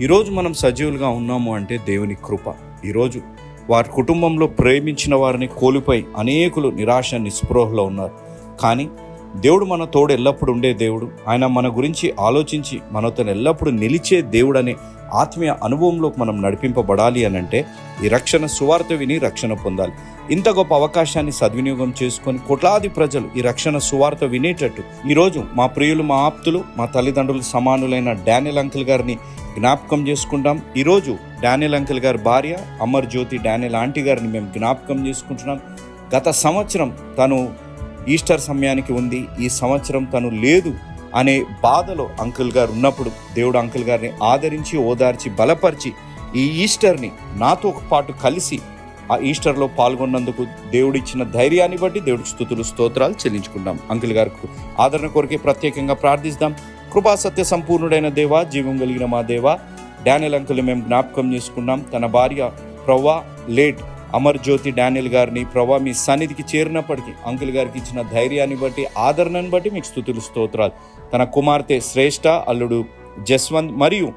ఈరోజు మనం సజీవులుగా ఉన్నాము అంటే దేవుని కృప. ఈరోజు వారి కుటుంబంలో ప్రేమించిన వారిని కోల్పోయి అనేకులు నిరాశ నిస్పృహలో ఉన్నారు. కానీ దేవుడు మన తోడు ఎల్లప్పుడు ఉండే దేవుడు. ఆయన మన గురించి ఆలోచించి మనతో ఎల్లప్పుడు నిలిచే దేవుడు అనే ఆత్మీయ అనుభవంలోకి మనం నడిపింపబడాలి అని అంటే ఈ రక్షణ సువార్త విని రక్షణ పొందాలి. ఇంత గొప్ప అవకాశాన్ని సద్వినియోగం చేసుకొని కోట్లాది ప్రజలు ఈ రక్షణ సువార్త వినేటట్టు ఈరోజు మా ప్రియులు మా ఆప్తులు మా తల్లిదండ్రులు సమానులైన డానియల్ అంకుల్ గారిని జ్ఞాపకం చేసుకుంటాం. ఈరోజు డానియల్ అంకుల్ గారి భార్య అమర్ జ్యోతి డానియల్ ఆంటీ గారిని మేము జ్ఞాపకం చేసుకుంటున్నాం. గత సంవత్సరం తను ఈస్టర్ సమయానికి ఉంది. ఈ సంవత్సరం తను లేదు అనే బాధలో అంకుల్ గారు ఉన్నప్పుడు దేవుడు అంకుల్ గారిని ఆదరించి ఓదార్చి బలపరిచి ఈ ఈస్టర్ని నాతో పాటు కలిసి ఆ ఈస్టర్లో పాల్గొన్నందుకు దేవుడిచ్చిన ధైర్యాన్ని బట్టి దేవుడి స్థుతులు స్తోత్రాలు చెల్లించుకుందాం. అంకుల్ గారికి ఆదరణ కొరకే ప్రత్యేకంగా ప్రార్థిస్తాం. కృపా సత్య సంపూర్ణుడైన దేవా జీవం కలిగిన మా దేవా డానియల్ అంకుల్ మేము జ్ఞాపకం చేసుకున్నాం. తన భార్య ప్రవ్వా లేట్ అమర్ జ్యోతి డానియల్ గారిని ప్రభా మీ సన్నిధికి చేరినప్పటికీ అంకుల్ గారికి ఇచ్చిన ధైర్యాన్ని బట్టి ఆదరణను బట్టి మీకు స్థుతులు స్తోత్రాలు. తన కుమార్తె శ్రేష్ఠ అల్లుడు జస్వంత్ మరియు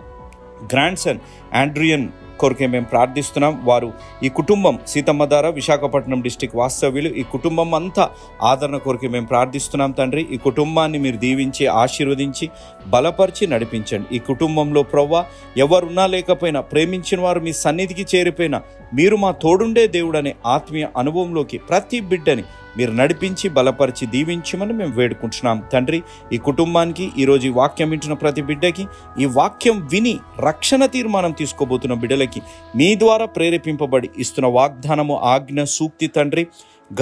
గ్రాండ్సన్ ఆండ్రియన్ కోరికే మేము ప్రార్థిస్తున్నాం. వారు ఈ కుటుంబం సీతమ్మ సీతమ్మధార విశాఖపట్నం డిస్టిక్ వాస్తవ్యులు. ఈ కుటుంబం అంతా ఆదరణ కోరికే మేము ప్రార్థిస్తున్నాం తండ్రి. ఈ కుటుంబాన్ని మీరు దీవించి ఆశీర్వదించి బలపరిచి నడిపించండి. ఈ కుటుంబంలో ప్రవ్వా ఎవరున్నా లేకపోయినా ప్రేమించిన వారు మీ సన్నిధికి చేరిపోయినా మీరు మా తోడుండే దేవుడనే ఆత్మీయ అనుభవంలోకి ప్రతి బిడ్డని మీరు నడిపించి బలపరిచి దీవించమని మేము వేడుకుంటున్నాం. తండ్రి ఈ కుటుంబానికి ఈరోజు ఈ వాక్యం వింటున్న ప్రతి బిడ్డకి ఈ వాక్యం విని రక్షణ తీర్మానం తీసుకోబోతున్న బిడ్డలకి మీ ద్వారా ప్రేరేపింపబడి ఇస్తున్న వాగ్దానము ఆజ్ఞ సూక్తి తండ్రి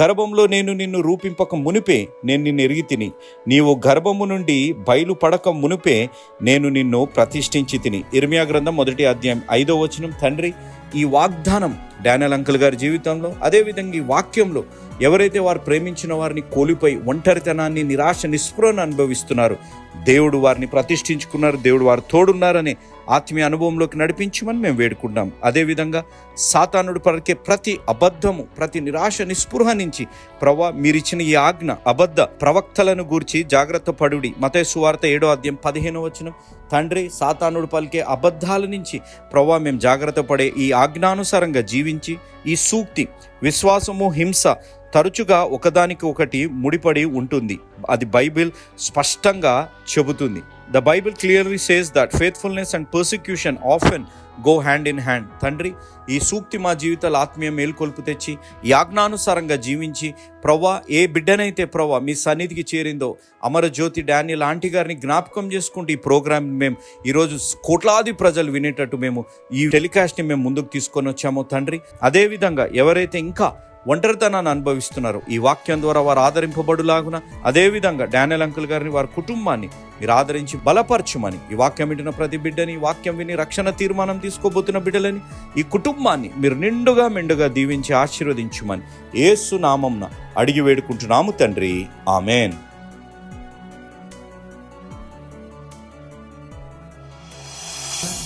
గర్భంలో నేను నిన్ను రూపింపక మునిపే నేను నిన్ను ఎరిగి తిని. నీవు గర్భము నుండి బయలుపడక మునిపే నేను నిన్ను ప్రతిష్ఠించి తిని. ఇర్మియా గ్రంథం మొదటి అధ్యాయం ఐదో వచనం. తండ్రి ఈ వాగ్దానం డానియల్ అంకుల్ గారి జీవితంలో అదేవిధంగా ఈ వాక్యంలో ఎవరైతే వారు ప్రేమించిన వారిని కోల్పోయి ఒంటరితనాన్ని నిరాశ నిస్పృహను అనుభవిస్తున్నారు దేవుడు వారిని ప్రతిష్ఠించుకున్నారు దేవుడు వారు తోడున్నారనే ఆత్మీయ అనుభవంలోకి నడిపించమని మేము వేడుకుంటాం. అదేవిధంగా సాతానుడు పలికే ప్రతి అబద్ధము ప్రతి నిరాశ నిస్పృహ నుంచి ప్రవా మీరిచ్చిన ఈ ఆజ్ఞ అబద్ధ ప్రవక్తలను గూర్చి జాగ్రత్త పడుడి. మతేశ్వార్త ఏడో అధ్యాయం పదిహేను వచనం. తండ్రి సాతానుడు పలికే అబద్ధాల నుంచి ప్రవ్వా మేము జాగ్రత్త పడే ఈ ఆజ్ఞానుసారంగా జీవించి ఈ సూక్తి విశ్వాసము హింస తరచుగా ఒకదానికి ఒకటి ముడిపడి ఉంటుంది. అది బైబిల్ స్పష్టంగా చెబుతుంది. The Bible clearly says that faithfulness and persecution often go hand in hand తండ్రి ఈ సూక్తి మా జీవితాల ఆత్మీయ మేల్కొల్పు తెచ్చి యాజ్ఞానుసారంగా జీవించి ప్రవ్వా ఏ బిడ్డనైతే ప్రవ్వా మీ సన్నిధికి చేరిందో అమరజ్యోతి డానియల్ ఆంటీ గారిని జ్ఞాపకం చేసుకుంటూ ఈ ప్రోగ్రామ్ మేము ఈరోజు కోట్లాది ప్రజలు వినేటట్టు మేము ఈ టెలికాస్ట్ని మేము ముందుకు తీసుకొని వచ్చామో తండ్రి. అదేవిధంగా ఎవరైతే ఇంకా ఒంటరితనాన్ని అనుభవిస్తున్నారు. ఈ వాక్యం ద్వారా వారు ఆదరింపబడులాగున అదేవిధంగా డానియల్ అంకుల్ గారిని వారి కుటుంబాన్ని మీరు ఆదరించి బలపరచుమని ఈ వాక్యం వింటున్న ప్రతి బిడ్డని ఈ వాక్యం విని రక్షణ తీర్మానం తీసుకోబోతున్న బిడ్డలని ఈ కుటుంబాన్ని మీరు నిండుగా మెండుగా దీవించి ఆశీర్వదించుమని ఏసు నామంన అడిగి వేడుకుంటున్నాము తండ్రి. ఆమెన్.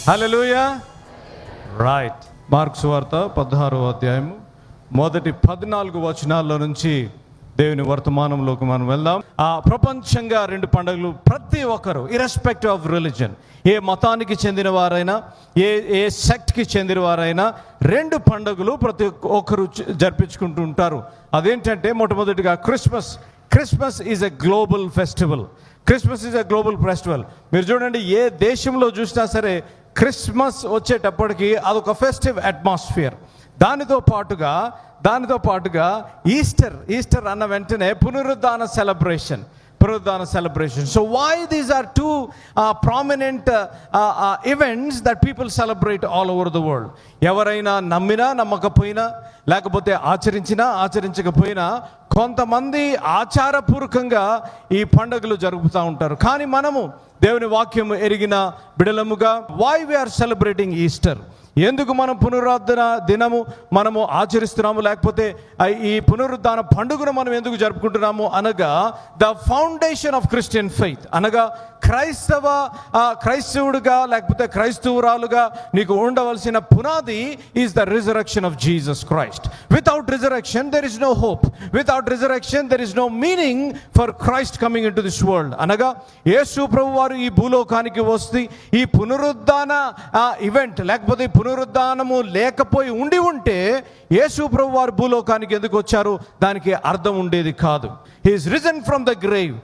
హల్లెలూయా. రైట్ మార్క్స్ వార్త పదహారో అధ్యాయము. మొదటి పద్నాలుగు వచనాల్లో నుంచి దేవుని వర్తమానంలోకి మనం వెళ్దాం. ఆ ప్రపంచంగా రెండు పండుగలు ప్రతి ఒక్కరు ఇరెస్పెక్టివ్ ఆఫ్ రిలీజన్ ఏ మతానికి చెందిన వారైనా ఏ ఏ సెక్ట్కి చెందిన వారైనా రెండు పండుగలు ప్రతి ఒక్కరు జరిపించుకుంటూ ఉంటారు. అదేంటంటే మొట్టమొదటిగా Christmas. Christmas is a global festival Christmas is a global festival మీరు చూడండి ఏ దేశంలో చూసినా సరే క్రిస్మస్ వచ్చేటప్పటికి అదొక ఫెస్టివ్ అట్మాస్ఫియర్ దానితో పాటుగా దానితో పాటుగా ఈస్టర్ ఈస్టర్ అన్న వెంటనే పునరుద్ధాన సెలబ్రేషన్ పునరుద్ధాన celebration so why these are two prominent events that people celebrate all over the world ఎవరైనా నమ్మినా నమ్మకపోయినా లేకపోతే ఆచరించినా ఆచరించకపోయినా కొంతమంది ఆచారపూర్వకంగా ఈ పండుగలు జరుపుతూ ఉంటారు. కానీ మనము దేవుని వాక్యం ఎరిగిన బిడలముగా why we are celebrating Easter ఎందుకు మనం పునరుద్ధరణ దినము మనము ఆచరిస్తున్నాము? లేకపోతే ఈ పునరుద్ధాన పండుగను మనం ఎందుకు జరుపుకుంటున్నాము? అనగా the foundation of Christian faith అనగా క్రైస్తవ క్రైస్తవుడుగా లేకపోతే క్రైస్తవురాలుగా నీకు ఉండవలసిన పునాది is the resurrection of Jesus Christ without resurrection there is no hope without resurrection there is no meaning for Christ coming into this world అనగా యేసు ప్రభు వారు ఈ భూలోకానికి వస్తే ఈ పునరుద్ధాన ఈవెంట్ లేకపోతే పునరుద్ధానము లేకపోయి ఉండి ఉంటే యేసు ప్రభు వారు భూలోకానికి ఎందుకు వచ్చారు? దానికి అర్థం ఉండేది కాదు. He is risen from the grave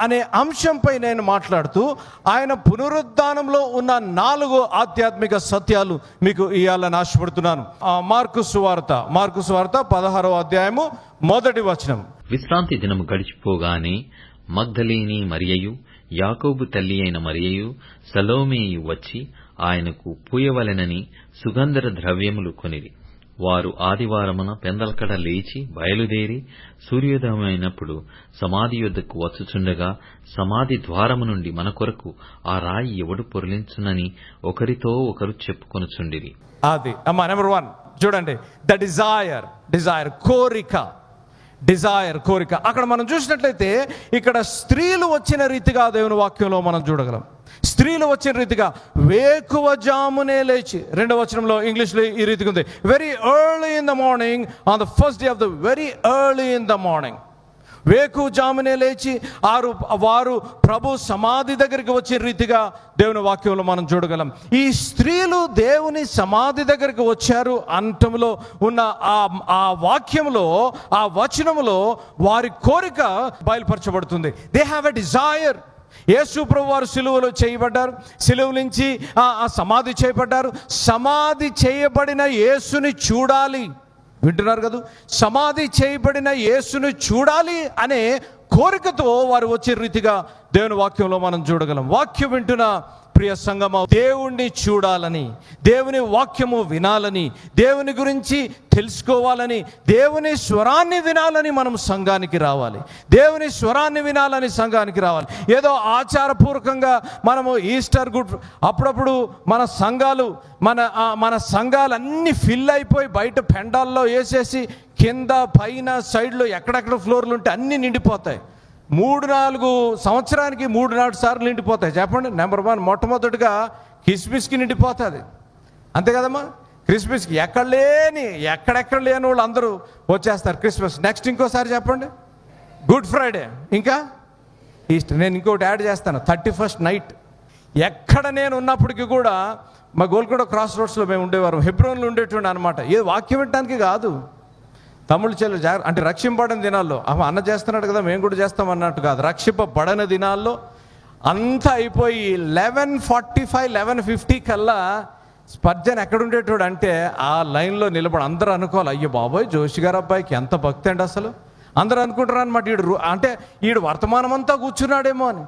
అనే అంశంపై నేను మాట్లాడుతూ ఆయన పునరుద్ధానంలో ఉన్న నాలుగు ఆధ్యాత్మిక సత్యాలు మీకు ఇవ్వాలని ఆశపడుతున్నాను. మార్కు సువార్త. మార్కు సువార్త పదహారో అధ్యాయము మొదటి వచనం. విశ్రాంతి దినము గడిచిపోగానే మగ్ధలేని మరియయు యాకోబు తల్లి అయిన మరియయు సలోమేయు వచ్చి ఆయనకు పూయవలెనని సుగంధర ద్రవ్యములు కొనిరి. వారు ఆదివారమున పెందలకడ లేచి బయలుదేరి సూర్యోదయమైనప్పుడు సమాధి యొద్దకు వచ్చుచుండగా సమాధి ద్వారము నుండి మన కొరకు ఆ రాయి ఎవడు పొరలించునని ఒకరితో ఒకరు చెప్పుకొనుచుండిరి. అది అమ్మా నెంబర్ వన్ చూడండి. ద డిజైర్ డిజైర్ కోరిక. డిజైర్ కోరిక. అక్కడ మనం చూసినట్లయితే ఇక్కడ స్త్రీలు వచ్చిన రీతిగా దేవుని వాక్యంలో మనం చూడగలం. స్త్రీలు వచ్చిన రీతిగా వేకువ జామునే లేచి రెండవ వచనంలో ఇంగ్లీష్లో ఈ రీతిగా ఉంది. Very early in the morning on the first day of the very early in the morning వేకు జామునే లేచి ఆరు వారు ప్రభు సమాధి దగ్గరికి వచ్చే రీతిగా దేవుని వాక్యంలో మనం చూడగలం. ఈ స్త్రీలు దేవుని సమాధి దగ్గరికి వచ్చారు అంటంలో ఉన్న ఆ ఆ వాక్యంలో ఆ వచనంలో వారి కోరిక బయలుపరచబడుతుంది. దే హ్యావ్ ఎ డిజైర్ యేసు ప్రభు వారు సిలువలో చేయబడ్డారు. సిలువ నుంచి ఆ ఆ సమాధి చేయబడ్డారు. సమాధి చేయబడిన యేసుని చూడాలి. వింటున్నారు కదా? సమాధి చేయబడిన యేసును చూడాలి అనే కోరికతో వారు వచ్చే రీతిగా దేవుని వాక్యంలో మనం చూడగలం. వాక్యం వింటున్న ప్రియ సంగమ దేవుణ్ణి చూడాలని దేవుని వాక్యము వినాలని దేవుని గురించి తెలుసుకోవాలని దేవుని స్వరాన్ని వినాలని మనం సంఘానికి రావాలి. దేవుని స్వరాన్ని వినాలని సంఘానికి రావాలి. ఏదో ఆచారపూర్వకంగా మనము ఈస్టర్ గుడ్ అప్పుడప్పుడు మన సంఘాలు మన మన సంఘాలన్నీ ఫిల్ అయిపోయి బయట పెండాల్లో వేసేసి కింద పైన సైడ్లో ఎక్కడెక్కడ ఫ్లోర్లు ఉంటే అన్నీ నిండిపోతాయి. మూడు నాలుగు సంవత్సరానికి మూడు నాలుగు సార్లు నిండిపోతాయి. చెప్పండి. నెంబర్ వన్ మొట్టమొదటిగా కిస్మిస్కి నిండిపోతుంది. అంతే కదమ్మా? క్రిస్మస్కి ఎక్కడ లేని ఎక్కడెక్కడ లేని వాళ్ళు అందరూ వచ్చేస్తారు క్రిస్మస్. నెక్స్ట్ ఇంకోసారి చెప్పండి. గుడ్ ఫ్రైడే ఇంకా? ఈస్టర్ నేను ఇంకోటి యాడ్ చేస్తాను. Thirty first night. ఎక్కడ నేను ఉన్నప్పటికీ కూడా మా గోల్కొండ క్రాస్ రోడ్స్లో మేము ఉండేవారు. హెబ్రోన్లో ఉండేటువంటి అనమాట ఏ వాక్యం వినడానికి కాదు. తమ్ముళ్ళు చెల్లి జాగ్రత్త అంటే రక్షింపబడిన దినాల్లో ఆమె అన్న చేస్తున్నాడు కదా మేము కూడా చేస్తాం అన్నట్టు కాదు. రక్షింపబడిన దినాల్లో అంతా అయిపోయి eleven forty five eleven fifty కల్లా స్పర్జన్ ఎక్కడుండేటోడు అంటే ఆ లైన్లో నిలబడి అందరూ అనుకోవాలి అయ్యో బాబోయ్ జోషి గారు అబ్బాయికి ఎంత భక్తి అండి అసలు. అందరూ అనుకుంటారు అనమాట ఈడు అంటే ఈడు వర్తమానం అంతా కూర్చున్నాడేమో అని.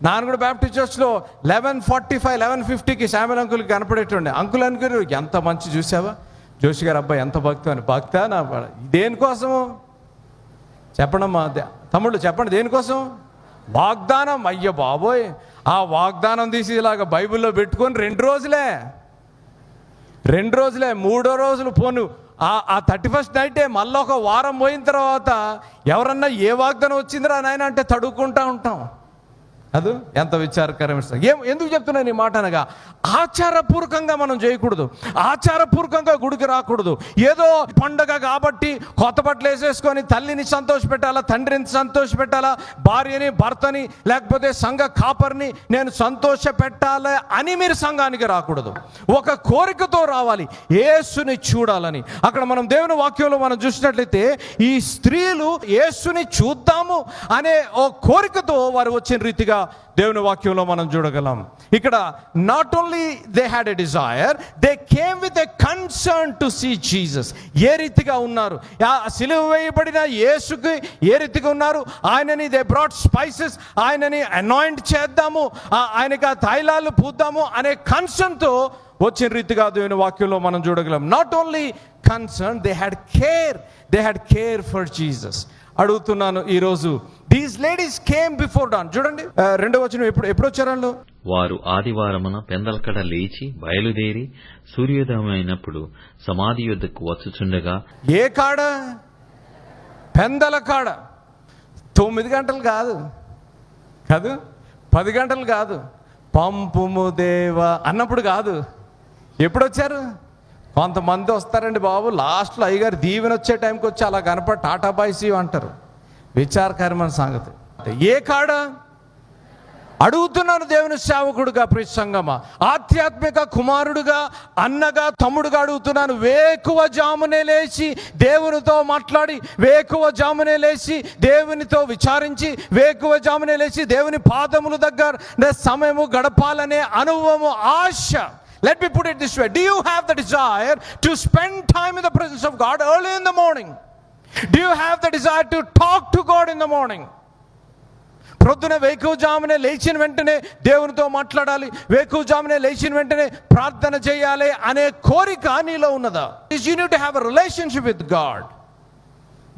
నాన్న కూడా బ్యాప్టిస్ట్ చర్చ్లో లెవెన్ ఫార్టీ ఫైవ్ లెవెన్ ఫిఫ్టీకి శామ్యుల్ అంకుల్కి కనపడేటండి అంకుల్ అనుకుని ఎంత మంచి చూసావా? జోషి గారు అబ్బాయి ఎంత భక్తి అని. భక్త? నా దేనికోసము చెప్పండమ్మా తమ్ముళ్ళు చెప్పండి దేనికోసం వాగ్దానం. అయ్యో బాబోయ్ ఆ వాగ్దానం తీసి ఇలాగ బైబిల్లో పెట్టుకొని రెండు రోజులే రెండు రోజులే మూడో రోజులు పోను. ఆ ఆ థర్టీ ఫస్ట్ నైటే మళ్ళీ ఒక వారం పోయిన తర్వాత ఎవరన్నా ఏ వాగ్దానం వచ్చిందిరా నాయన అంటే తడుక్కుంటా ఉంటాం. అది? ఎంత విచారకరమైన ఏం ఎందుకు చెప్తున్నాను ఈ మాట అనగా? ఆచారపూర్వకంగా మనం చేయకూడదు. ఆచారపూర్వకంగా గుడికి రాకూడదు. ఏదో పండగ కాబట్టి కొత్త బట్టలు వేసేసుకొని తల్లిని సంతోష పెట్టాలా తండ్రిని సంతోష పెట్టాలా భార్యని భర్తని లేకపోతే సంఘ కాపర్ని నేను సంతోష పెట్టాలి అని మీరు సంఘానికి రాకూడదు. ఒక కోరికతో రావాలి. యేసుని చూడాలని. అక్కడ మనం దేవుని వాక్యంలో మనం చూసినట్లయితే ఈ స్త్రీలు యేసుని చూద్దాము అనే ఓ కోరికతో వారు వచ్చిన రీతిగా దేవుని వాక్యంలో మనం చూడగలం. ఇక్కడ not only they had a desire they came with a concern to see Jesus ఏ రీతిగా ఉన్నారు? సిలువ వేయబడిన యేసుకి ఏ రీతిగా ఉన్నారు? ఆయనని దే బ్రాడ్ స్పైసెస్ ఆయనని అనాయింట్ చేద్దాము ఆయనకి ఆ తైలాలు పూద్దాము అనే కన్సర్న్తో వచ్చిన రీతిగా దేవుని వాక్యంలో మనం చూడగలం. Not only concern they had care they had care for Jesus అడుగుతున్నాను ఈరోజు these ladies came before dawn చూడండి. రెండో వచ్చిన ఎప్పుడు ఎప్పుడు వచ్చారు వారు ఆదివారమున పెందలకడ లేచి బయలుదేరి సూర్యోదయమైనప్పుడు సమాధి యొద్దకు వచ్చుచుండగా ఏ కాడ? పెందల కాడ తొమ్మిది గంటలు కాదు. కాదు? పది గంటలు కాదు. పంపుము దేవా అన్నప్పుడు కాదు. ఎప్పుడు వచ్చారు కొంతమంది వస్తారండి బాబు. లాస్ట్లో అయ్యగారు దీవెన వచ్చే టైంకి వచ్చి అలా కనపడి టాటా బాయ్స్ అంటారు విచారకరమైన సంగతి. ఏ కాడ? అడుగుతున్నాను దేవుని సేవకుడుగా ప్రసంగమ ఆధ్యాత్మిక కుమారుడుగా అన్నగా తమ్ముడుగా అడుగుతున్నాను. వేకువ జామునే లేచి దేవునితో మాట్లాడి వేకువ జామునే లేచి దేవునితో విచారించి వేకువ జామునే లేచి దేవుని పాదముల దగ్గర సమయము గడపాలనే అనుభవము ఆశ. Let me put it this way do you have the desire to spend time in the presence of God early in the morning do you have the desire to talk to God in the morning ప్రొద్దున వేకువజామునే లేచిన వెంటనే దేవునితో మాట్లాడాలి. వేకువజామునే లేచిన వెంటనే ప్రార్థన చేయాలి అనే కోరిక నీలో ఉన్నదా? You to have a relationship with God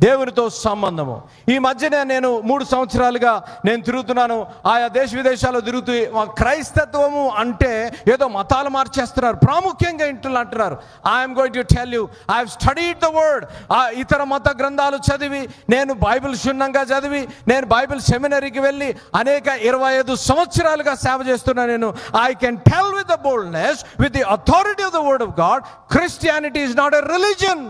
దేవునితో సంబంధము. ఈ మధ్యనే నేను మూడు సంవత్సరాలుగా నేను తిరుగుతున్నాను. ఆయా దేశ విదేశాల్లో తిరుగుతూ క్రైస్తత్వము అంటే ఏదో మతాలు మార్చేస్తున్నారు. ప్రాముఖ్యంగా ఇంట్లో అంటున్నారు. I'm going to tell you I studied the word ఆ ఇతర మత గ్రంథాలు చదివి నేను బైబిల్ క్షుణ్ణంగా చదివి నేను బైబిల్ సెమినరీకి వెళ్ళి అనేక ఇరవై ఐదు సంవత్సరాలుగా సేవ చేస్తున్నా నేను. I can tell with the boldness with the authority of the word of God Christianity is not a religion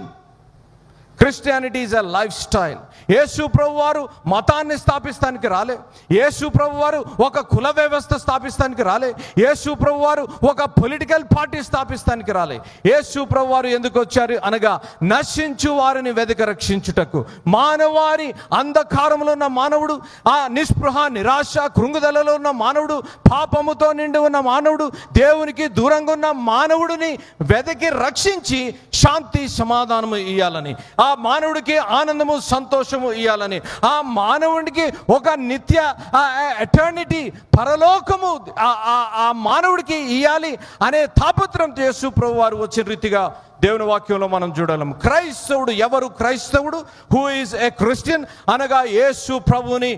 Christianity is a lifestyle Yesu ప్రభు వారు మతాన్ని స్థాపిస్తానికి రాలే. యేసు ప్రభు వారు ఒక కుల వ్యవస్థ స్థాపిస్తానికి రాలే. యేసు ప్రభు వారు ఒక పొలిటికల్ పార్టీ స్థాపిస్తానికి రాలే. యేసు ప్రభు వారు ఎందుకు వచ్చారు అనగా నశించు వారిని వెదక రక్షించుటకు. మానవారి అంధకారంలో ఉన్న మానవుడు ఆ నిస్పృహ నిరాశ కృంగుదలలో ఉన్న మానవుడు పాపముతో నిండి ఉన్న మానవుడు దేవునికి దూరంగా ఉన్న మానవుడిని వెదకి రక్షించి శాంతి సమాధానము ఇవ్వాలని ఆ మానవుడికి ఆనందము సంతోషము ఇవ్వాలని ఆ మానవుడికి ఒక నిత్య ఎటర్నిటీ పరలోకము ఆ- ఆ- ఆ మానవుడికి ఇవ్వాలి అనే తాపత్రం చేస్తూ ప్రభు వారు వచ్చిన రీతిగా దేవుని వాక్యంలో మనం చూడలేము. క్రైస్తవుడు ఎవరు? క్రైస్తవుడు హూ ఈజ్ ఏ క్రిస్టియన్ అనగా యేసు ప్రభుని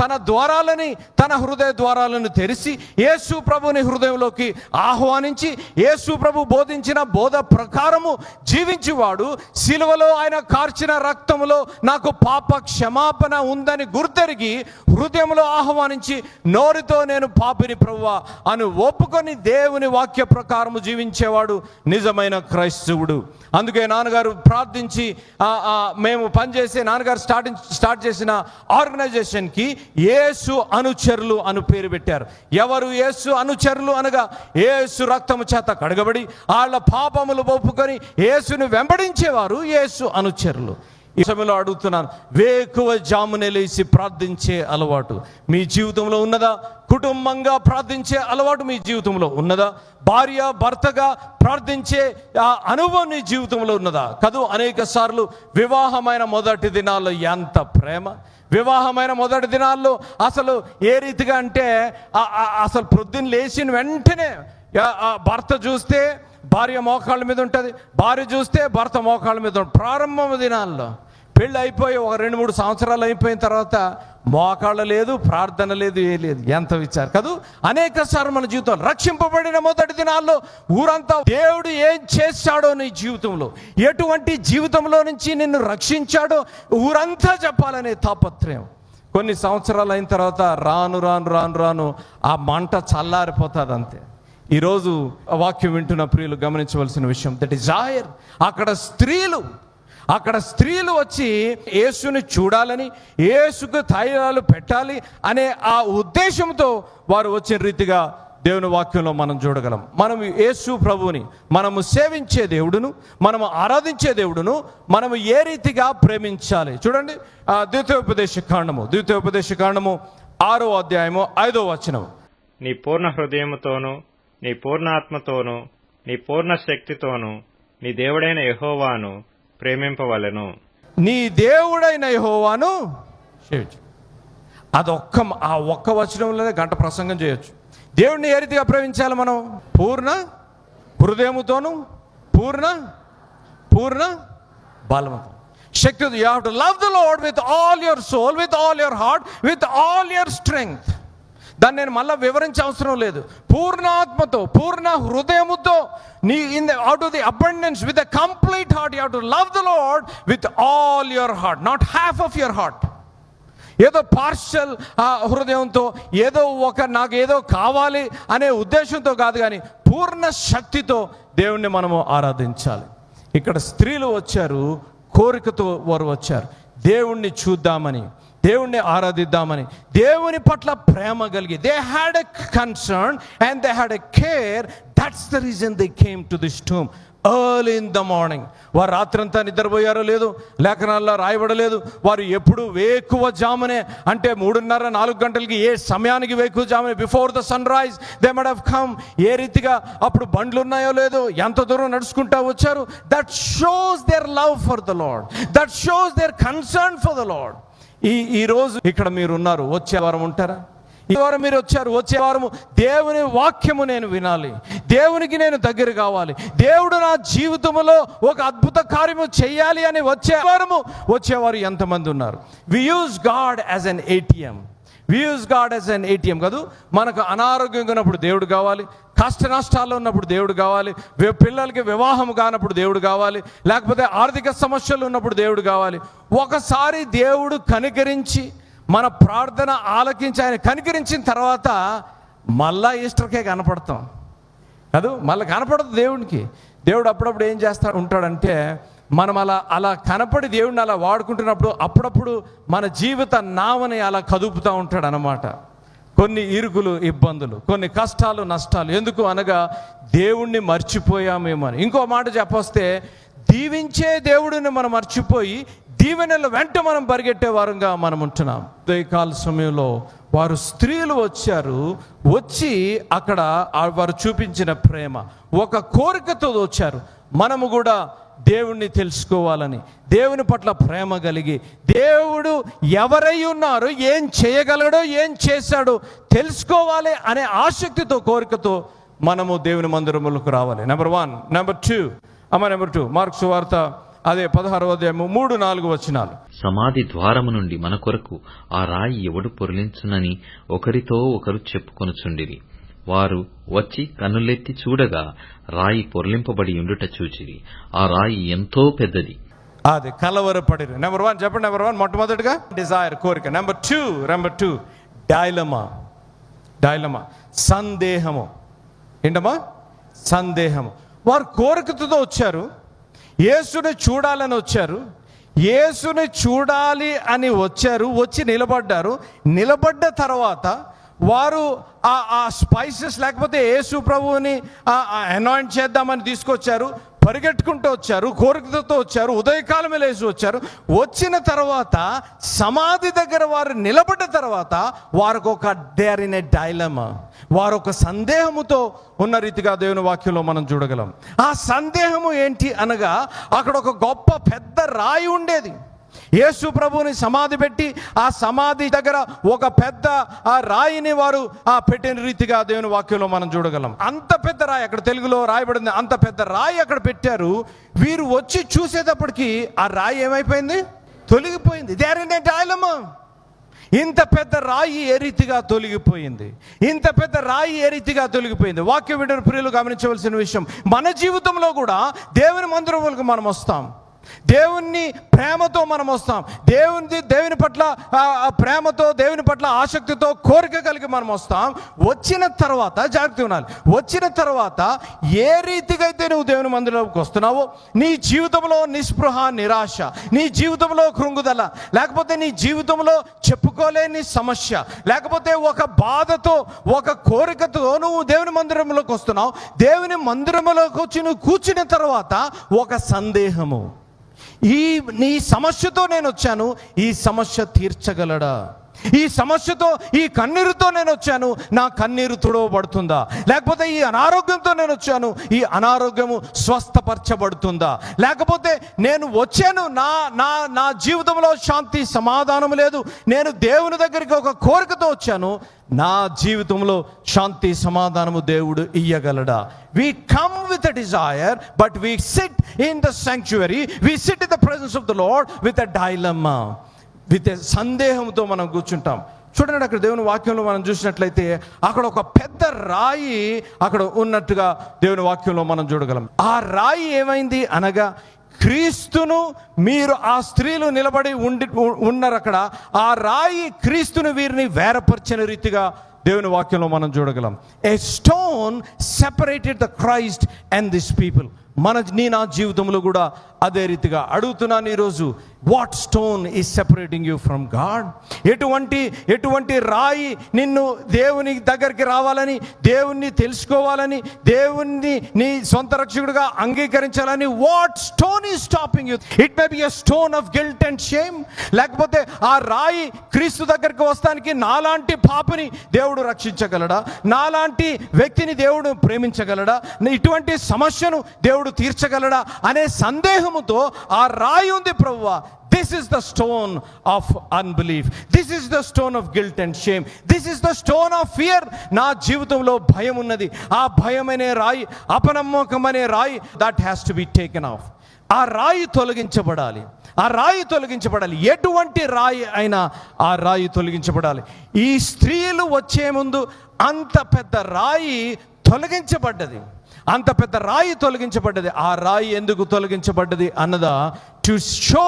తన ద్వారాలని తన హృదయ ద్వారాలను తెరిచి యేసు ప్రభుని హృదయంలోకి ఆహ్వానించి యేసు ప్రభు బోధించిన బోధ ప్రకారము జీవించేవాడు. సిలువలో ఆయన కార్చిన రక్తములో నాకు పాప క్షమాపణ ఉందని గుర్తెరిగి హృదయంలో ఆహ్వానించి నోరుతో నేను పాపిని ప్రభువా అని ఒప్పుకొని దేవుని వాక్య ప్రకారము జీవించేవాడు నిజమైన క్రైస్తవుడు. అందుకే నాన్నగారు ప్రార్థించి మేము పనిచేసే నాన్నగారు స్టార్ట్ స్టార్ట్ చేసిన ఆర్గనైజేషన్కి ఏసు అనుచరులు అను పేరు పెట్టారు. ఎవరు ఏసు అనుచరులు అనగా ఏసు రక్తము చేత కడగబడి వాళ్ళ పాపములు ఒప్పుకొని ఏసుని వెంబడించేవారు ఏసు అనుచరులు. ఈ సమయంలో అడుగుతున్నాను వేకువ జామునే లేచి ప్రార్థించే అలవాటు మీ జీవితంలో ఉన్నదా? కుటుంబంగా ప్రార్థించే అలవాటు మీ జీవితంలో ఉన్నదా? భార్య భర్తగా ప్రార్థించే ఆ అనుభవం నీ జీవితంలో ఉన్నదా? కదూ అనేక సార్లు వివాహమైన మొదటి దినాల్లో ఎంత ప్రేమ. వివాహమైన మొదటి దినాల్లో అసలు ఏ రీతిగా అంటే అసలు ప్రొద్దున లేచిన వెంటనే భర్త చూస్తే భార్య మోకాళ్ళ మీద ఉంటుంది భార్య చూస్తే భర్త మోకాళ్ళ మీద ఉంటుంది. ప్రారంభం దినాల్లో పెళ్ళి అయిపోయి ఒక రెండు మూడు సంవత్సరాలు అయిపోయిన తర్వాత మోకాళ్ళ లేదు ప్రార్థన లేదు ఏ లేదు ఎంత విచారు కదూ? అనేక సార్లు మన జీవితం రక్షింపబడిన మొదటి దినాల్లో ఊరంతా దేవుడు ఏం చేశాడో నీ జీవితంలో ఎటువంటి జీవితంలో నుంచి నిన్ను రక్షించాడో ఊరంతా చెప్పాలనే తాపత్రయం. కొన్ని సంవత్సరాలు అయిన తర్వాత రాను రాను రాను రాను ఆ మంట చల్లారిపోతుంది అంతే ఈరోజు ఆ వాక్యం వింటున్న ప్రియులు గమనించవలసిన విషయం. దట్ డిజైర్ అక్కడ స్త్రీలు అక్కడ స్త్రీలు వచ్చి యేసుని చూడాలని యేసుకు తైలాలు పెట్టాలి అనే ఆ ఉద్దేశంతో వారు వచ్చిన రీతిగా దేవుని వాక్యంలో మనం చూడగలం. మనం యేసు ప్రభువుని మనము సేవించే దేవుడును మనము ఆరాధించే దేవుడును మనము ఏ రీతిగా ప్రేమించాలి? చూడండి ద్వితీయోపదేశ కాండము. ద్వితీయోపదేశ కాండము ఆరో అధ్యాయము ఐదో వచనము. నీ పూర్ణ హృదయముతోనూ నీ పూర్ణ ఆత్మతోనూ నీ పూర్ణ శక్తితోనూ నీ దేవుడైన యహోవాను ప్రేమింపవలెను. నీ దేవుడైన యహోవాను సేవించు అదొక్క ఆ ఒక్క వచనంలోనే గంట ప్రసంగం చేయొచ్చు. దేవుడిని ఏ రీతిగా ప్రేమించాలి మనం? పూర్ణ హృదయముతోనూ పూర్ణ పూర్ణ బలముతో. శక్తితో you have to love the Lord with all your soul with all your heart with all your strength దాన్ని నేను మళ్ళీ వివరించే అవసరం లేదు. పూర్ణాత్మతో పూర్ణ హృదయముతో నీ in out of the abundance with the complete heart you to love the Lord with all your heart not half of your heart ఏదో పార్షల్ హృదయంతో ఏదో ఒక నాకు ఏదో కావాలి అనే ఉద్దేశంతో కాదు కానీ పూర్ణ శక్తితో దేవుణ్ణి మనము ఆరాధించాలి. ఇక్కడ స్త్రీలు వచ్చారు కోరికతో వారు వచ్చారు. దేవుణ్ణి చూద్దామని. దేవుణ్ణి ఆరాధిద్దామని. దేవుని పట్ల ప్రేమ కలిగి they had a concern and they had a care that's the reason they came to this tomb early in the morning వారు రాత్రంతా నిద్రపోయారో లేదు లేఖనాల్లో రాయబడలేదు. వారు ఎప్పుడు వేకువ జామునే అంటే మూడున్నర నాలుగు గంటలకి ఏ సమయానికి వేకువ జామునే before the sunrise they must have come ఏ రీతిగా అప్పుడు బండ్లు ఉన్నాయో లేదో ఎంత దూరం నడుచుకుంటా వచ్చారు that shows their love for the Lord that shows their concern for the Lord ఈ ఈ రోజు ఇక్కడ మీరు ఉన్నారు వచ్చే వారం ఉంటారా? ఈ వారం మీరు వచ్చారు వచ్చే వారము దేవుని వాక్యము నేను వినాలి. దేవునికి నేను దగ్గర కావాలి. దేవుడు నా జీవితంలో ఒక అద్భుత కార్యము చేయాలి అని వచ్చే వారము వచ్చేవారు ఎంతమంది ఉన్నారు? We use God as an ATM we use God as an ATM కాదు మనకు అనారోగ్యంగా ఉన్నప్పుడు దేవుడు కావాలి కష్ట నష్టాల్లో ఉన్నప్పుడు దేవుడు కావాలి. పిల్లలకి వివాహం కానప్పుడు దేవుడు కావాలి. లేకపోతే ఆర్థిక సమస్యలు ఉన్నప్పుడు దేవుడు కావాలి. ఒకసారి దేవుడు కనికరించి మన ప్రార్థన ఆలకించి ఆయన కనికరించిన తర్వాత మళ్ళా ఈస్టర్కే కనపడతాం. కాదు మళ్ళీ కనపడదు దేవునికి. దేవుడు అప్పుడప్పుడు ఏం చేస్తా ఉంటాడంటే మనం అలా అలా కనపడి దేవుడిని అలా వాడుకుంటున్నప్పుడు అప్పుడప్పుడు మన జీవిత నామని అలా కదుపుతూ ఉంటాడు అన్నమాట కొన్ని ఇరుకులు ఇబ్బందులు కొన్ని కష్టాలు నష్టాలు. ఎందుకు అనగా దేవుణ్ణి మర్చిపోయామేమో అని. ఇంకో మాట చెప్పొస్తే దీవించే దేవుడిని మనం మర్చిపోయి దీవెనల వెంట మనం పరిగెట్టే వారంగా మనం ఉంటున్నాం. ఉదయకాల సమయంలో వారు స్త్రీలు వచ్చారు వచ్చి అక్కడ వారు చూపించిన ప్రేమ. ఒక కోరికతో వచ్చారు. మనము కూడా దేవుణ్ణి తెలుసుకోవాలని దేవుని పట్ల ప్రేమ కలిగి దేవుడు ఎవరై ఉన్నారో ఏం చేయగలడో ఏం చేశాడో తెలుసుకోవాలి అనే ఆసక్తితో కోరికతో మనము దేవుని మందిరములకు రావాలి. నెంబర్ వన్ నెంబర్ టూ అమ్మ నెంబర్ టూ మార్క్స్ వార్త అదే పదహారవ అధ్యాయము మూడు నాలుగు వచనాలు. సమాధి ద్వారము నుండి మన కొరకు ఆ రాయి ఎవడు పొరలించునని ఒకరితో ఒకరు చెప్పుకొనుచుండిరి. వారు వచ్చి కన్నులెత్తి చూడగా రాయి పొర్లింపబడి ఉండుట చూచిరి. ఆ రాయి ఎంతో పెద్దది. అది కలవరపడి నెంబర్ వన్ చెప్పండి నెంబర్ వన్ మొట్టమొదటిగా. డిజైర్ కోరిక. Number two number two dilemma dilemma సందేహము. ఏంటమ్మా? సందేహము. వారు కోరికతో వచ్చారు. యేసుని చూడాలని వచ్చారు. యేసుని చూడాలి అని వచ్చారు. వచ్చి నిలబడ్డారు. నిలబడ్డ తర్వాత వారు ఆ ఆ స్పైసెస్ లేకపోతే యేసు ప్రభువుని అనాయింట్ చేద్దామని తీసుకొచ్చారు పరిగెట్టుకుంటూ వచ్చారు కోరికతో వచ్చారు ఉదయకాలమే లేచి వచ్చారు. వచ్చిన తర్వాత సమాధి దగ్గర వారు నిలబడ్డ తర్వాత వారికి ఒక దేర్ ఇన్ ఏ డైలమ వారు ఒక సందేహముతో ఉన్న రీతిగా దేవుని వాక్యంలో మనం చూడగలం. ఆ సందేహము ఏంటి అనగా అక్కడ ఒక గొప్ప పెద్ద రాయి ఉండేది. యేసు ప్రభువుని సమాధి పెట్టి ఆ సమాధి దగ్గర ఒక పెద్ద ఆ రాయిని వారు ఆ పెట్టిన రీతిగా దేవుని వాక్యంలో మనం చూడగలం. అంత పెద్ద రాయి అక్కడ తెలుగులో రాయబడింది అంత పెద్ద రాయి అక్కడ పెట్టారు. వీరు వచ్చి చూసేటప్పటికి ఆ రాయి ఏమైపోయింది? తొలగిపోయింది. దేరంటే డైలమా ఇంత పెద్ద రాయి ఏ రీతిగా తొలగిపోయింది? ఇంత పెద్ద రాయి ఏ రీతిగా తొలగిపోయింది? వాక్య వింటున్న ప్రియులు గమనించవలసిన విషయం మన జీవితంలో కూడా దేవుని మందిరంలోకి మనం వస్తాం. దేవుణ్ణి ప్రేమతో మనం వస్తాం. దేవుని దేవుని పట్ల ప్రేమతో దేవుని పట్ల ఆసక్తితో కోరిక కలిగి మనం వస్తాం. వచ్చిన తర్వాత జాగ్రత్త ఉండాలి. వచ్చిన తర్వాత ఏ రీతిగా అయితే నువ్వు దేవుని మందిరంలోకి వస్తున్నావో నీ జీవితంలో నిస్పృహ నిరాశ నీ జీవితంలో కృంగుదల లేకపోతే నీ జీవితంలో చెప్పుకోలేని సమస్య లేకపోతే ఒక బాధతో ఒక కోరికతో నువ్వు దేవుని మందిరంలోకి వస్తున్నావు. దేవుని మందిరంలోకి వచ్చి నువ్వు కూర్చున్న తర్వాత ఒక సందేహము. ఈ నీ సమస్యతో నేను వచ్చాను ఈ సమస్య తీర్చగలడా? ఈ సమస్యతో ఈ కన్నీరుతో నేను వచ్చాను. నా కన్నీరు తుడవబడుతుందా? లేకపోతే ఈ అనారోగ్యంతో నేను వచ్చాను. ఈ అనారోగ్యము స్వస్థపరచబడుతుందా? లేకపోతే నేను వచ్చాను. నా నా నా జీవితంలో శాంతి సమాధానం లేదు. నేను దేవుని దగ్గరికి ఒక కోరికతో వచ్చాను. నా జీవితంలో శాంతి సమాధానము దేవుడు ఇయ్యగలడా? We come with a desire but we sit in the sanctuary we sit in the presence of the Lord with a dilemma with సందేహంతో మనం కూర్చుంటాం. చూడండి అక్కడ దేవుని వాక్యంలో మనం చూసినట్లయితే అక్కడ ఒక పెద్ద రాయి అక్కడ ఉన్నట్టుగా దేవుని వాక్యంలో మనం చూడగలం. ఆ రాయి ఏమైంది అనగా క్రీస్తును మీరు ఆ స్త్రీలు నిలబడి ఉండి ఉన్నారు అక్కడ ఆ రాయి క్రీస్తును వీరిని వేరపరిచిన రీతిగా దేవుని వాక్యంలో మనం చూడగలం. A stone separated the Christ and this people మన నీ నా జీవితంలో కూడా అదే రీతిగా అడుగుతున్నాను ఈరోజు. What stone is separating you from God ఎటువంటి ఎటువంటి రాయి నిన్ను దేవుని దగ్గరికి రావాలని దేవుణ్ణి తెలుసుకోవాలని దేవుణ్ణి నీ సొంత రక్షకుడిగా అంగీకరించాలని what stone is stopping you it may be a stone of guilt and shame లేకపోతే ఆ రాయి క్రీస్తు దగ్గరికి వస్తానికి నాలాంటి పాపని దేవుడు రక్షించగలడా? నాలాంటి వ్యక్తిని దేవుడు ప్రేమించగలడా? ఇటువంటి సమస్యను దేవుడు తీర్చగలడా? అనే సందేహముతో ఆ రాయి ఉంది ప్రభువా. This is the stone of unbelief this is the stone of guilt and shame this is the stone of fear నా జీవితంలో భయం ఉన్నది. ఆ భయం అనే రాయి అపనమ్మకం అనే రాయి that has to be taken off ఆ రాయి తొలగించబడాలి. ఆ రాయి తొలగించబడాలి. ఎటువంటి రాయి అయినా ఆ రాయి తొలగించబడాలి. ఈ స్త్రీలు వచ్చే ముందు అంత పెద్ద రాయి తొలగించబడ్డది. అంత పెద్ద రాయి తొలగించబడ్డది. ఆ రాయి ఎందుకు తొలగించబడ్డది అన్నదా to show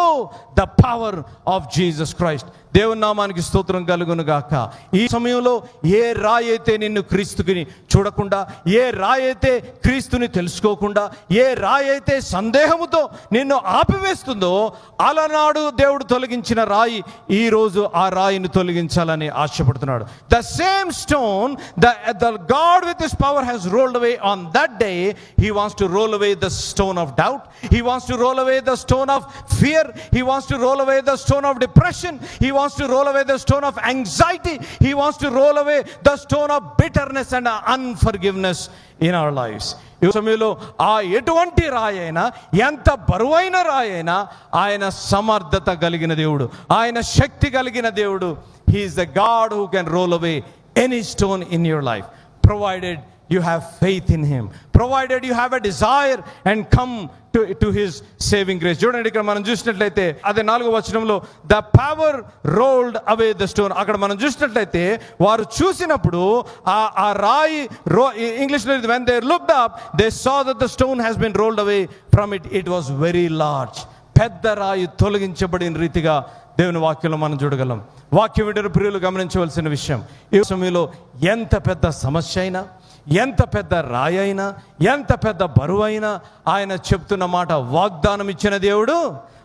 the power of Jesus Christ దేవుని నామానికి స్తోత్రం కలుగును గాక. ఈ సమయంలో ఏ రాయి అయితే నిన్ను క్రీస్తుని చూడకుండా ఏ రాయి అయితే క్రీస్తుని తెలుసుకోకుండా ఏ రాయి అయితే సందేహముతో నిన్ను ఆపివేస్తుందో అలనాడు దేవుడు తొలగించిన రాయి ఈ రోజు ఆ రాయిని తొలగించాలని ఆశపడుతున్నాడు. The same stone the the God with his power has rolled away on that day he wants to roll away the stone of doubt he wants to roll away the stone of fear he wants to roll away the stone of depression he wants to roll away the stone of anxiety he wants to roll away the stone of bitterness and unforgiveness in our lifes ఈ సమయంలో ఆ ఎటువంటి రాయి అయినా ఎంత బరువైన రాయి అయినా ఆయన సమర్థత కలిగిన దేవుడు ఆయన శక్తి కలిగిన దేవుడు. He is the god who can roll away any stone in your life provided you have faith in him provided you have a desire and come to to his saving grace చూడండి ఇక్కడ మనం చూసినట్లయితే అదే నాలుగో వచనంలో the power rolled away the stone అక్కడ మనం చూసినట్లయితే వారు చూసినప్పుడు ఆ ఆ రాయి రో ఇంగ్లీష్లో when they looked up they saw that the stone has been rolled away from it it was very large పెద్ద రాయి తొలగించబడిన రీతిగా దేవుని వాక్యంలో మనం చూడగలం. వాక్యం వింటున్న ప్రియులు గమనించవలసిన విషయం ఈ సమయంలో ఎంత పెద్ద సమస్య అయినా ఎంత పెద్ద రాయి అయినా ఎంత పెద్ద బరువైనా ఆయన చెప్తున్న మాట వాగ్దానం ఇచ్చిన దేవుడు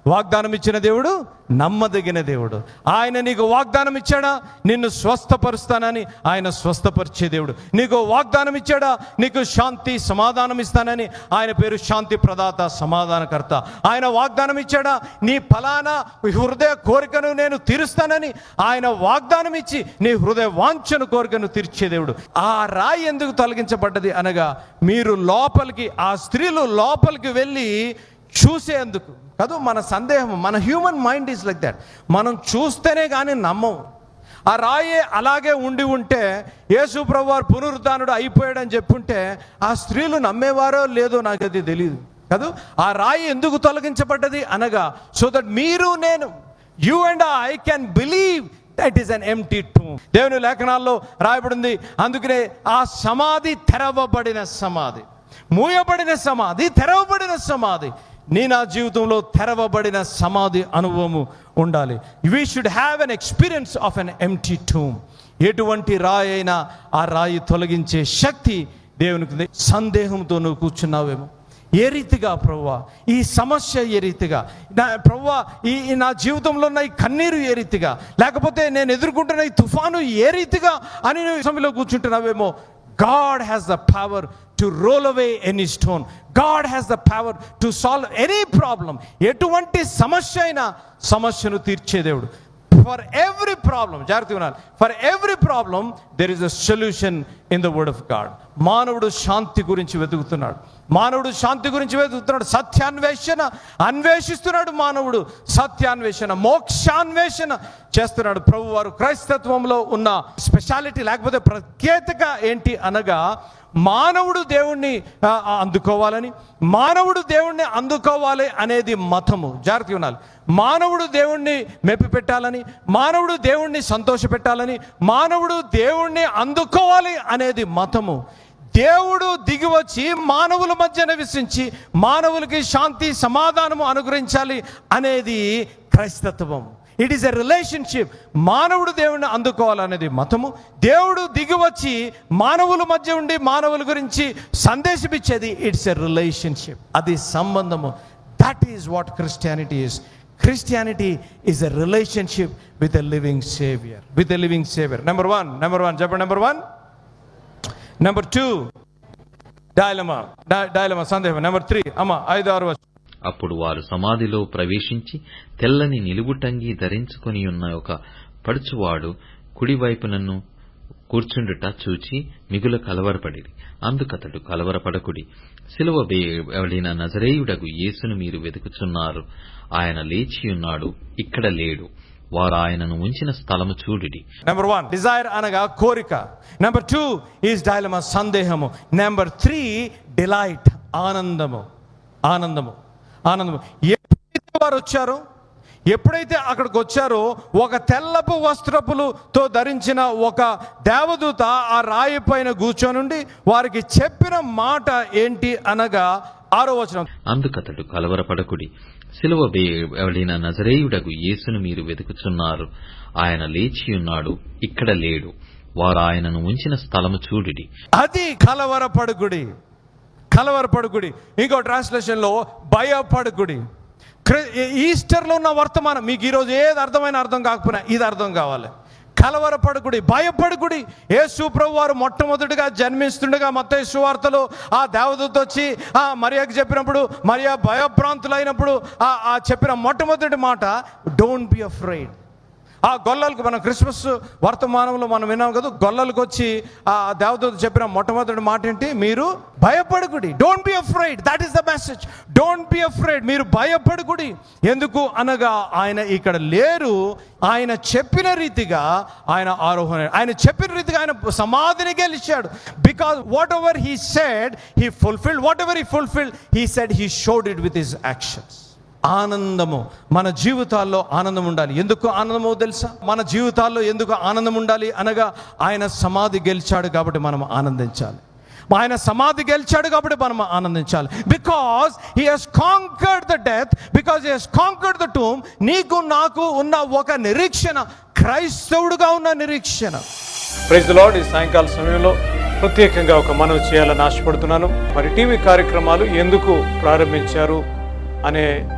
వాగ్దానం ఇచ్చిన దేవుడు నమ్మదగిన దేవుడు. ఆయన నీకు వాగ్దానం ఇచ్చాడా నిన్ను స్వస్థపరుస్తానని ఆయన స్వస్థపరిచే దేవుడు. నీకు వాగ్దానం ఇచ్చాడా నీకు శాంతి సమాధానం ఇస్తానని ఆయన పేరు శాంతి ప్రదాత సమాధానకర్త. ఆయన వాగ్దానం ఇచ్చాడా నీ ఫలానా హృదయ కోరికను నేను తీరుస్తానని ఆయన వాగ్దానం ఇచ్చి నీ హృదయ వాంఛను కోరికను తీర్చే దేవుడు. ఆ రాయి ఎందుకు తొలగించబడ్డది అనగా మీరు లోపలికి ఆ స్త్రీలు లోపలికి వెళ్ళి చూసేందుకు. కాదు మన సందేహం మన human mind is like that మనం చూస్తేనే కానీ నమ్మం. ఆ రాయే అలాగే ఉండి ఉంటే యేసు ప్రభువారు పునరుద్ధానుడు అయిపోయాడని చెప్పుంటే ఆ స్త్రీలు నమ్మేవారో లేదో నాకు అది తెలియదు కాదు ఆ రాయి ఎందుకు తొలగించబడ్డది అనగా సో దట్ మీరు నేను you and I can believe that is an empty tomb దేవుని లేఖనాల్లో రాయబడింది అందుకనే ఆ సమాధి తెరవబడిన సమాధి. మూయబడిన సమాధి తెరవబడిన సమాధి. నీ నా జీవితంలో తెరవబడిన సమాధి అనుభవము ఉండాలి. We should have an experience of an empty tomb ఎటువంటి రాయి అయినా ఆ రాయి తొలగించే శక్తి దేవునికి ఉంది. సందేహంతో నువ్వు కూర్చున్నావేమో? ఏ రీతిగా ప్రవ్వా? ఈ సమస్య ఏ రీతిగా? నా ప్రవ్వా ఈ నా జీవితంలో ఉన్న ఈ కన్నీరు ఏ రీతిగా? లేకపోతే నేను ఎదుర్కొంటున్న ఈ తుఫాను ఏ రీతిగా? అని నువ్వు సమయంలో కూర్చుంటున్నావేమో? God has the power to roll away any stone God has the power to solve any problem ఎటువంటి సమస్య అయినా సమస్యను తీర్చే దేవుడు. ఫర్ ఎవ్రీ ప్రాబ్లం జాగ్రత్తగా వినాలి. For every problem there is a solution in the word of God మానవుడు శాంతి గురించి వెతుకుతున్నాడు. మానవుడు శాంతి గురించి వెతుకుతున్నాడు. సత్యాన్వేషణ అన్వేషిస్తున్నాడు మానవుడు. సత్యాన్వేషణ మోక్షాన్వేషణ చేస్తున్నాడు. ప్రభువారు క్రైస్తత్వంలో ఉన్న స్పెషాలిటీ లేకపోతే ప్రత్యేకత ఏంటి అనగా మానవుడు దేవుణ్ణి అందుకోవాలని మానవుడు దేవుణ్ణి అందుకోవాలి అనేది మతము. జాగ్రత్తగా ఉండాలి. మానవుడు దేవుణ్ణి మెప్పి పెట్టాలని మానవుడు దేవుణ్ణి సంతోష పెట్టాలని మానవుడు దేవుణ్ణి అందుకోవాలి అనేది మతము. దేవుడు దిగి వచ్చి మానవుల మధ్య నివసించి మానవులకి శాంతి సమాధానము అనుగ్రహించాలి అనేది క్రైస్తత్వం ఇట్ ఈస్ ఎ రిలేషన్షిప్ మానవుడు దేవుడిని అందుకోవాలనేది మతము. దేవుడు దిగివచ్చి మానవుల మధ్య ఉండి మానవుల గురించి సందేశం ఇచ్చేది ఇట్స్ ఎ రిలేషన్షిప్ అది సంబంధము. That is what Christianity is Christianity is a relationship with a living saviour with a living saviour number one number one చెప్పండి number one number two dilemma dilemma సందేహం. నెంబర్ త్రీ అమ్మ ఐదు ఆరు వచ్చి అప్పుడు వారు సమాధిలో ప్రవేశించి తెల్లని నిలువుటంగి ధరించుకొని ఉన్న ఒక పడుచువాడు కుడివైపునను కూర్చుండుట చూచి మిగుల కలవరపడిరి. అందుకతడు కలవరపడకుడి. సిలువ వేయబడిన నజరేయుడగు యేసును మీరు వెతుకుచున్నారు. ఆయన లేచియున్నాడు ఇక్కడ లేడు. వారు ఆయనను ఉంచిన స్థలము చూడిడి నెంబర్ వన్ డిజైర్ అనగా కోరిక. నెంబర్ టూ ఈజ్ డైలమా సందేహము. నెంబర్ త్రీ డిలైట్ ఆనందము. ఆనందము. ఆనందము ఎప్పుడైతే వారు వచ్చారో ఎప్పుడైతే అక్కడికి వచ్చారో ఒక తెల్లపు వస్త్రపులతో ధరించిన ఒక దేవదూత ఆ రాయి పైన కూర్చొనుండి వారికి చెప్పిన మాట ఏంటి అనగా ఆరో వచనం. అందుకతడు కలవరపడకుడి. సిలువ వేయబడిన నజరేయుడగు యేసును మీరు వెతుకుచున్నారు. ఆయన లేచియున్నాడు ఇక్కడ లేడు. వారు ఆయనను ఉంచిన స్థలము చూడిడి. అది కలవరపడుకుడి కలవరపడుకుడి. ఇంకో ట్రాన్స్లేషన్లో భయపడుకుడి. ఈస్టర్లో ఉన్న వర్తమానం మీకు ఈరోజు ఏది అర్థమైన అర్థం కాకపోయినా ఇది అర్థం కావాలి. కలవరపడుకుడి భయపడుకుడి. యేసు ప్రభు వారు మొట్టమొదటిగా జన్మిస్తుండగా మొత్తం సువార్తలో ఆ దేవదూత వచ్చి ఆ మరియాకి చెప్పినప్పుడు మరియా భయభ్రాంతులైనప్పుడు అయినప్పుడు ఆ చెప్పిన మొట్టమొదటి మాట డోంట్ బి అఫ్రైడ్ ఆ గొల్లలకు మనం క్రిస్మస్ వర్తమానంలో మనం విన్నాం కదా గొల్లలకు వచ్చి ఆ దేవదూత చెప్పిన మొట్టమొదటి మాట ఏంటి? మీరు భయపడకుడి. Don't be afraid that is the message don't be afraid మీరు భయపడకుడి. ఎందుకు? అనగా ఆయన ఇక్కడ లేరు. ఆయన చెప్పిన రీతిగా ఆయన ఆరోహణ ఆయన చెప్పిన రీతిగా ఆయన సమాధిని గెలిచాడు. Because whatever he said he fulfilled whatever he fulfilled he said he showed it with his actions ఆనందము. మన జీవితాల్లో ఆనందం ఉండాలి. ఎందుకు ఆనందమో తెలుసా? మన జీవితాల్లో ఎందుకు ఆనందం ఉండాలి అనగా ఆయన సమాధి గెలిచాడు కాబట్టి మనం ఆనందించాలి. ఆయన సమాధి గెలిచాడు కాబట్టి మనం ఆనందించాలి. Because he has conquered the death because he has conquered the tomb నీకు నాకు ఉన్న ఒక నిరీక్షణ క్రైస్తవుడుగా ఉన్న నిరీక్షణ. ప్రైజ్ లార్డ్ ఈ సాయంకాల సమయంలో ప్రత్యేకంగా ఒక మనవి చేయాలని ఆశపడుతున్నాను. మరి టీవీ కార్యక్రమాలు ఎందుకు ప్రారంభించారు అనే